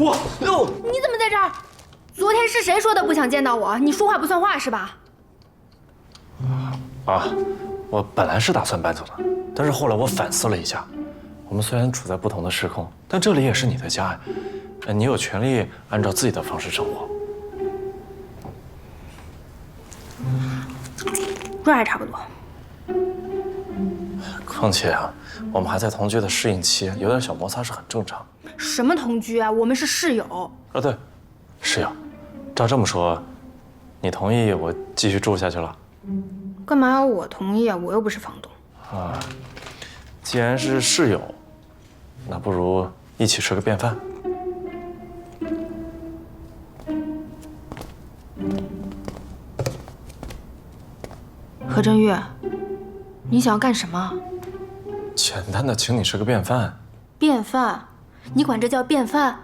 我哟，你怎么在这儿？昨天是谁说的不想见到我？你说话不算话是吧？啊，我本来是打算搬走的，但是后来我反思了一下，我们虽然处在不同的时空，但这里也是你的家呀，呃你有权利按照自己的方式生活。这还差不多。况且啊，我们还在同居的适应期，有点小摩擦是很正常。什么同居啊？我们是室友。啊，对，室友，照这么说，你同意我继续住下去了？干嘛要我同意啊？我又不是房东。啊，既然是室友，那不如一起吃个便饭。何振玉，你想要干什么？简单的请你吃个便饭。便饭？你管这叫便饭？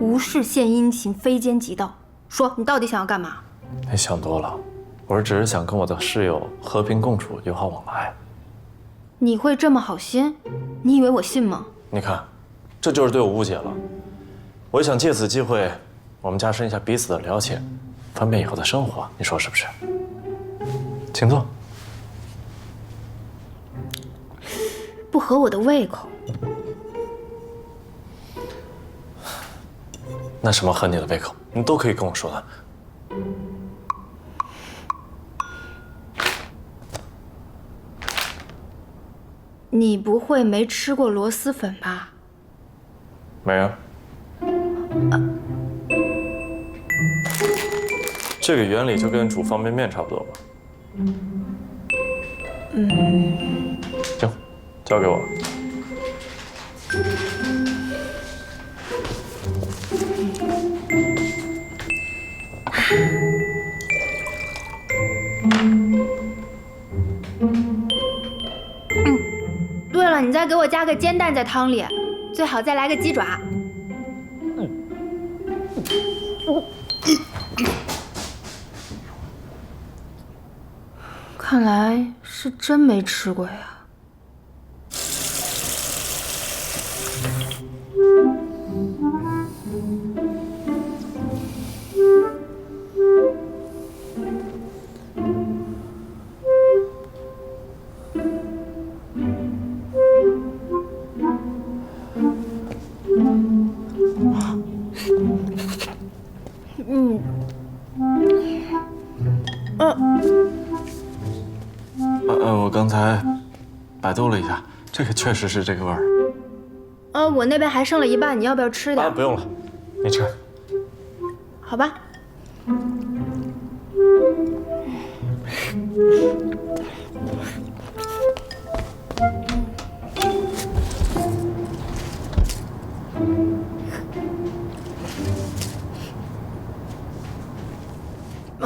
无事献殷勤，非奸即盗。说你到底想要干嘛？你想多了，我是只是想跟我的室友和平共处，友好往来。你会这么好心？你以为我信吗？你看，这就是对我误解了。我想借此机会，我们加深一下彼此的了解，方便以后的生活。你说是不是？请坐。不合我的胃口。那什么合你的胃口，你都可以跟我说的。你不会没吃过螺蛳粉吧？没啊，这个原理就跟煮方便面差不多吧？嗯，行，交给我。再给我加个煎蛋在汤里，最好再来个鸡爪。看来是真没吃过呀。呃呃，我刚才百度了一下，这个确实是这个味儿。呃，我那边还剩了一半，你要不要吃啊，点？不用了，你吃。好吧。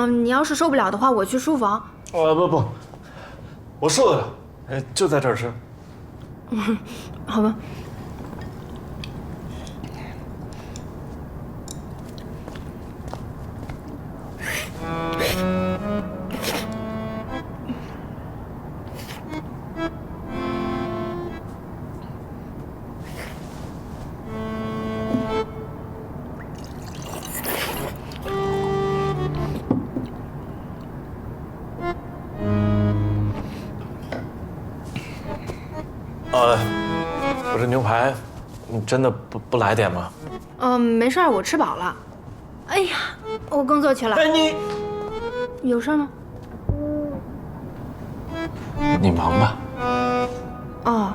嗯，你要是受不了的话，我去书房。呃，不不，我受得了，呃，就在这儿吃。好吧。呃，我这牛排，你真的不不来点吗？嗯，没事儿，我吃饱了。哎呀，我工作去了。哎，你有事儿吗？你忙吧。哦。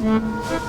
Mm-hmm.